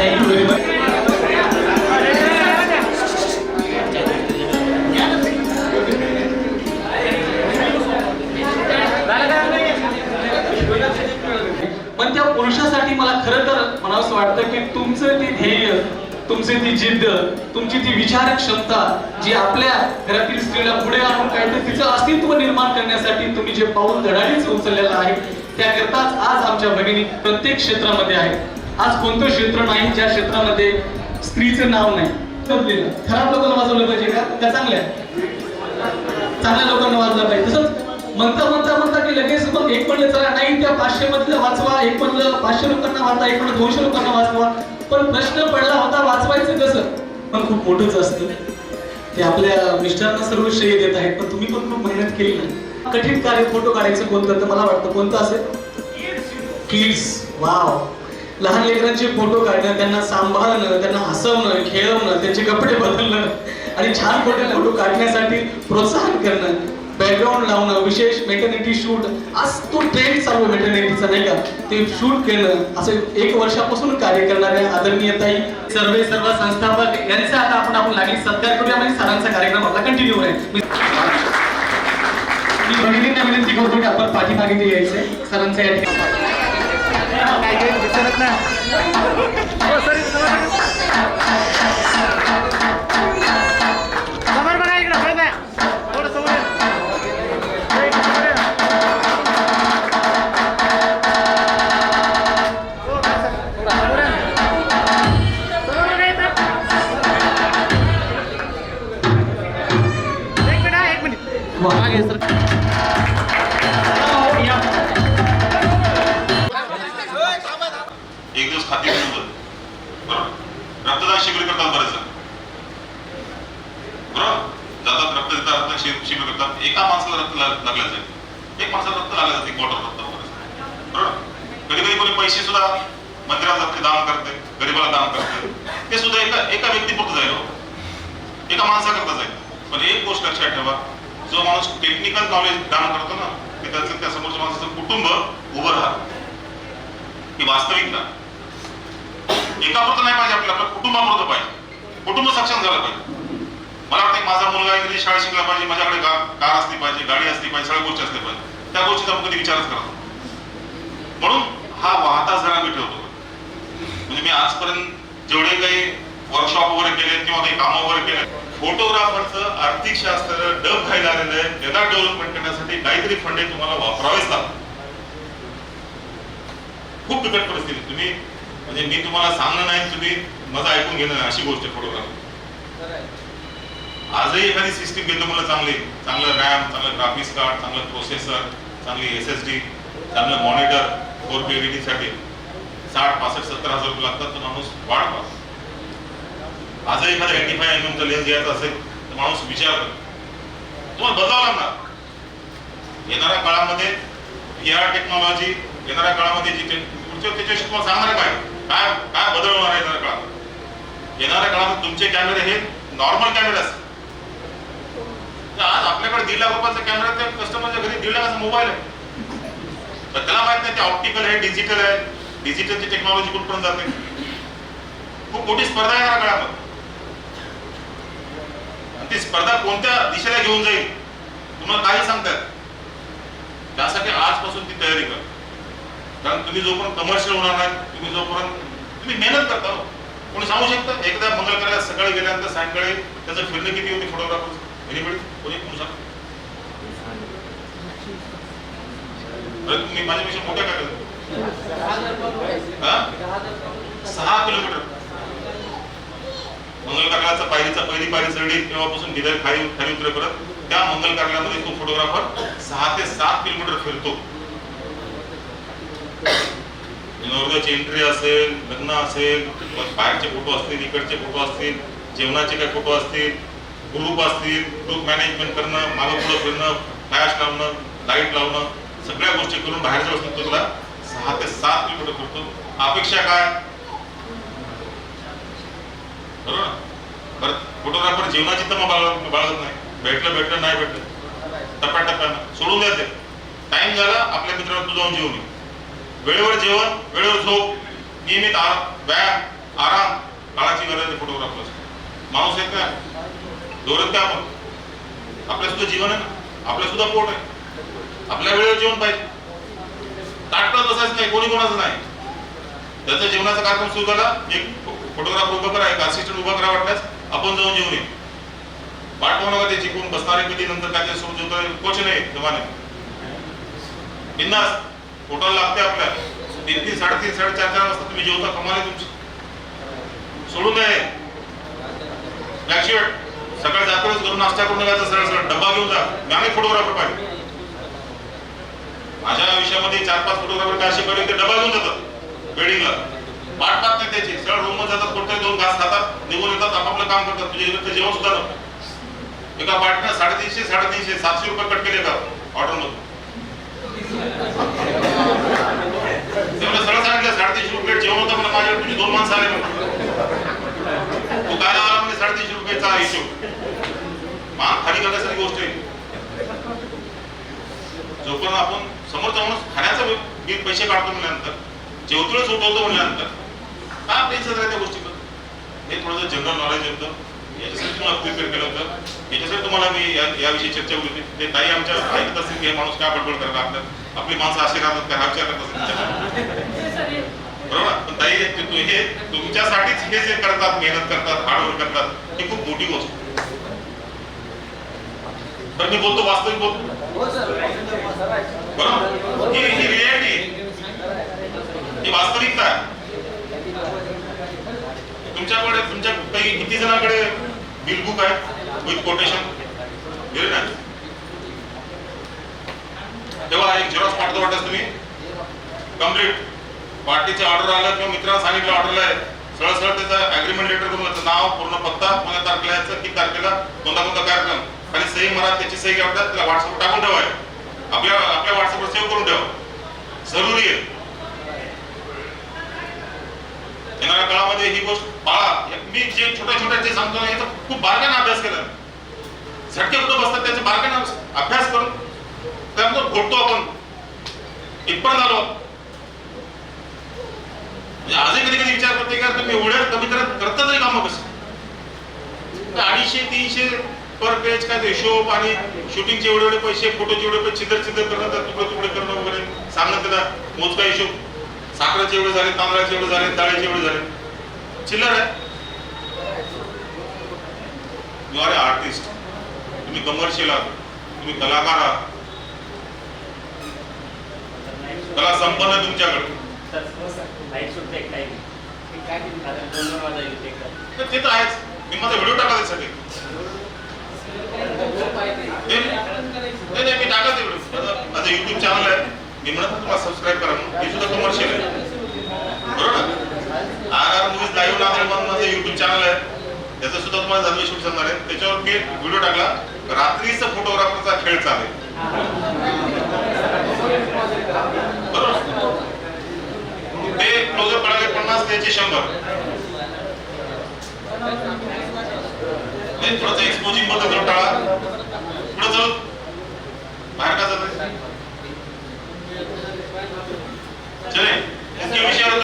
पण त्या पुरुषासाठी मला खरं तर मला असं वाटतं की तुमचं ते ध्येय तुमची ती जिद्द तुमची ती विचार क्षमता जी आपल्या घरातील स्त्रीला पुढे आणून काहीतरी तिचं अस्तित्व निर्माण करण्यासाठी तुम्ही जे पाऊल धडाडीच उचललेलं आहे त्याकरताच आज आमच्या भगिनी प्रत्येक क्षेत्रामध्ये आहे आज कोणतं क्षेत्र नाही ज्या क्षेत्रामध्ये स्त्रीचं नाव नाही? खराब लोकांना वाजवलं पाहिजे का? त्या चांगल्या चांगल्या लोकांना वाजलं पाहिजे. तसंच म्हणता म्हणता म्हणता की लगेच मग एक म्हणलं चला नाही त्या पाचशे मधलं वाचवा. एक म्हणलं पाचशे लोकांना वाचा एक म्हणलं दोनशे लोकांना वाचवा. पण प्रश्न पडला होता वाचवायचं कसं? पण खूप मोठंच असतं. ते आपल्या मिस्टरांना सर्व श्रेय देत आहेत पण तुम्ही पण खूप मेहनत केली ना. कठीण कार्य फोटो काढायचं कोणतं? तर मला वाटतं कोणतं असेल? किड्स वाव लहान लेकरांचे फोटो काढणं त्यांना सांभाळणं त्यांना हसवणं खेळवणं त्यांचे कपडे बदलणं आणि छान फोटो फोटो काढण्यासाठी प्रोत्साहन करणं बॅकग्राऊंड लावणं विशेष मेटर्निटी शूट आज तो ट्रेंड चालू आहे मेटर्निटीचा नाही का? ते शूट करणं असं एक वर्षापासून कार्य करणाऱ्या आदरणीय ताई. सर्वे सर्व संस्थापक यांचा आता आपण आपण लागली सत्कार करूया म्हणजे सरांचा कार्यक्रम आपला कंटिन्यू आहे मी भगिनींना विनंती करतो की आपण पाठीमागे ते यायचंय. सरांचा या ठिकाणी Ayun, gusto na. Oh, पैसे सुद्धा मंदिरात दान करते गरीबाला दान करते. ते सुद्धा एका एका व्यक्तीपुरतं जाईल हो. एका माणसाकरता जाईल. पण एक गोष्ट लक्षात ठेवा जो माणूस टेक्निकल नॉलेज दान करतो ना ते त्याचं त्या समोरच्या माणसाचं कुटुंब उभं राहतं. ही वास्तविकता एकापुरतं नाही पाहिजे आपल्याला आपल्या कुटुंबापुरतं पाहिजे. कुटुंब सक्षम झालं पाहिजे. मला वाटतं माझा मुलगा इंग्रजी शाळा शिकला पाहिजे माझ्याकडे कार असली पाहिजे गाडी असली पाहिजे सगळ्या गोष्टी असल्या पाहिजे. त्या गोष्टीचा आपण कधी विचारच करा म्हणून हा वाहता झरा मी ठेवतो. म्हणजे मी आजपर्यंत जेवढे काही वर्कशॉप वगैरे केले किंवा काही कामं वगैरे केले फोटोग्राफरचं आर्थिक शास्त्र डब खायला आलेलं आहे. त्याला डेव्हलपमेंट करण्यासाठी काहीतरी फंड तुम्हाला वापरावेच लागतात. खूप बिकट परिस्थिती. तुम्ही म्हणजे मी तुम्हाला सांगणं नाही तुम्ही माझं ऐकून घेणं नाही अशी गोष्ट फोटोग्राफी आजही एखादी सिस्टीम घेतो मला चांगली. चांगलं रॅम चांगलं ग्राफिक्स कार्ड चांगलं प्रोसेसर चांगली एस एस डी चांगलं मॉनिटर फोरसाठी साठ पासष्ट सत्तर हजार रुपये लागतात तर माणूस वाढ पास आजही एखादा एटी फाय एम एमचा लेन्स घ्यायचा असेल तर माणूस विचार करतो तुम्हाला बदलावं लागणार. येणाऱ्या काळामध्ये या टेक्नॉलॉजी येणाऱ्या काळामध्ये जी पुढच्या त्याच्याशी तुम्हाला सांगणार काय? काय काय बदल होणार आहे येणाऱ्या काळात? येणाऱ्या काळात तुमचे कॅमेरे हे नॉर्मल कॅमेरे असतात तर आज आपल्याकडे दीड लाख रुपयाचा कॅमेरा त्या कस्टमरच्या घरी दीड लाखाचा मोबाईल आहे. तर त्याला माहीत नाही ते ऑप्टिकल आहे डिजिटल आहे. डिजिटलची टेक्नॉलॉजी कुठपर्यंत जाते? खूप मोठी स्पर्धा आहे या काळामध्ये. ती स्पर्धा कोणत्या दिशेला घेऊन जाईल तुम्हाला काही सांगतात. त्यासाठी आजपासून ती तयारी करा. कारण तुम्ही जोपर्यंत कमर्शियल होणार नाही तुम्ही जोपर्यंत तुम्ही मेहनत करता हो. कोणी सांगू शकता? एकदा मंगल करायला सकाळी गेल्यानंतर सायंकाळी त्याचं फिरणं किती होते फोटोग्राफर एनिबडी कोणी कोण सांगतो मी तुम्ही माझ्यापेक्षा मोठा काय सहा किलोमीटर. मंगल कार्यालयाचा पायरीचा पहिली पायरी चढली तेव्हापासून गिधार खाली खाली उतरेपर्यंत त्या मंगल कार्यालयामध्ये तो फोटोग्राफर सहा ते सात किलोमीटर फिरतो. नवरदेवाची एंट्री असेल लग्न असेल मग बाहेरचे फोटो असतील इकडचे फोटो असतील जेवणाचे काही फोटो असतील ग्रुप असतील ग्रुप मॅनेजमेंट करणं मागं पुढं फिरणं फ्लॅश लावणं लाइट लावणं. सगळ्या गोष्टी करून बाहेरच्या वस्तू तुला सहा ते सात किलोमीटर करतो अपेक्षा काय? बरोबर बरं फोटोग्राफर जीवनाची तर बाळगत बाळगत नाही. भेटलं भेटलं नाही भेटलं. टप्प्याटप्प्यानं. सोडून द्या ते. टाइम झाला आपल्या मित्राला तू जाऊन जेवून वेळेवर जेवण वेळेवर झोप नियमित आराम व्यायाम आराम काळाची गरज आहे फोटोग्राफर माणूस आहेत का? दोरत काय आपण? आपल्या सुद्धा जीवन आहे ना? आपल्या सुद्धा पोट आहे. आपल्या वेळेवर जेवण पाहिजे. ताटलं तसंच नाही कोणी कोणाचं नाही. त्याचा जेवणाचा कार्यक्रम सुरू झाला. एक फोटोग्राफर उभा करा एक असिस्टंट उभा करा वाटल्यास आपण जाऊन जेवून येऊ. पाठवू नका त्याची? कोण बसणारे कधी? नंतर काय सोबत जेवतो कोच नाही जमाने बिंदास. फोटो लागते आपल्या तीन तीन साडेतीन साडेचार चार वाजता तुम्ही जेवता कमाल आहे तुमची. सोडून द्या बॅकशिट सकाळी जातोच घरून नाश्ता करून निघायचा सरळ सरळ डब्बा घेऊन जा. मी आम्ही फोटोग्राफर पाहिजे. माझ्या आयुष्यामध्ये चार पाच फोटोग्राफर काय असे पडले ते डबा घेऊन जातात. वेडिंगला वाट पाहत नाही त्याची. सरळ रूममध्ये जातात कुठे दोन घास खातात निघून येतात आपापलं काम करतात. तुझे जेवण सुद्धा नको. एका पार्टीला साडेतीनशे साडेतीनशे सातशे रुपये कट केले का? ऑर्डर मधून तेवढं सरळ सांगितलं साडेतीनशे रुपये जेवण होतं म्हणून माझ्याकडे तुझी दोन माणसं आले म्हणून तू काय आला म्हणजे साडेतीनशे रुपयाचा हिशोब मान खाली करण्यासारखी गोष्ट आहे जोपर्यंत आपण समोरचा माणूस खाण्याचा बिल पैसे काढतो म्हणल्यानंतर जेवतोच उठवतो म्हणल्यानंतर का टेन्शन राहते त्या गोष्टीचं हे थोडंसं जनरल नॉलेज होतं. याच्यासाठी तुम्हाला प्रिपेअर केलं होतं. याच्यासाठी तुम्हाला मी याविषयी चर्चा केली होती. ते ताई आमच्या ऐकत असतील की हे माणूस काय बडबड करत आपल्या आपली माणसं असे राहतात का? हा विचार करत असेल बरोबर? पण ताई हे तुमच्यासाठीच हे जे करतात मेहनत करतात हार्डवर्क करतात ही खूप मोठी गोष्ट. तर मी बोलतो वास्तविक बोलतो. बरोबर ही ही रियालिटी ही वास्तविकता. तुमच्याकडे तुमच्या काही किती जणांकडे बिल बुक आहे? विथ कोटेशन व्हेरी तेव्हा एक झेरॉक्स पाठवतो वाटत तुम्ही. कंप्लीट पार्टीचे ऑर्डर आलं किंवा मित्रांना सांगितलं ऑर्डर आहे. सरळ सरळ त्याचा अग्रीमेंट लेटर करून त्याचं नाव पूर्ण पत्ता कोणत्या तारखेला यायचं किती तारखेला कोणता कोणता कार्यक्रम. आणि सही मारा त्याची सही घ्यावतात त्याला व्हॉट्सअप टाकून ठेवाय. आपल्या आपल्या व्हॉट्सअपवर सेव्ह करून ठेवा. जरुरी आहे. येणाऱ्या काळामध्ये ही गोष्ट पाळा मी जे छोट्या छोट्या जे सांगतो ना याचा खूप बारकाईने अभ्यास केला. झटके कुठं बसतात त्याचे बारकाईने अभ्यास करून. त्यामुळे घोटतो आपण. इथपर्यंत आलो. म्हणजे आजही कधी कधी विचार करते का तुम्ही एवढ्या कमी करत करता तरी कामं कसं अडीचशे तीनशे पर पेज काय ते हिशोब आणि शूटिंगचे एवढे एवढे पैसे फोटोचे एवढे पैसे छिद्र छिद्र करणं तर तुकडे तुकडे करणं वगैरे. सांगणं त्याला मोजका हिशोब. साखराचे एवढे झाले तांदळाचे एवढे झाले डाळीचे एवढे झाले. चिल्लर आहे. यू आर आर्टिस्ट तुम्ही कमर्शियल आहात. तुम्ही कलाकार आहात. कला संपन्न आहे तुमच्याकडे तर ते तर आहेच. मी माझा व्हिडिओ टाका त्यासाठी. ते- नाही नाही मी टाका ते व्हिडिओ. माझं माझं युट्यूब चॅनल आहे. मी म्हणत होतो तुम्हाला सबस्क्राईब करा म्हणून. हे सुद्धा कमर्शियल आहे. बरोबर R R movies live Nanded म्हणून माझं युट्यूब चॅनल आहे. त्याचं सुद्धा तुम्हाला जाणवे शूट सांगणार आहे. त्याच्यावर मी व्हिडिओ टाकला. रात्रीचा फोटोग्राफरचा खेळ चालेल बरोबर? 香港。人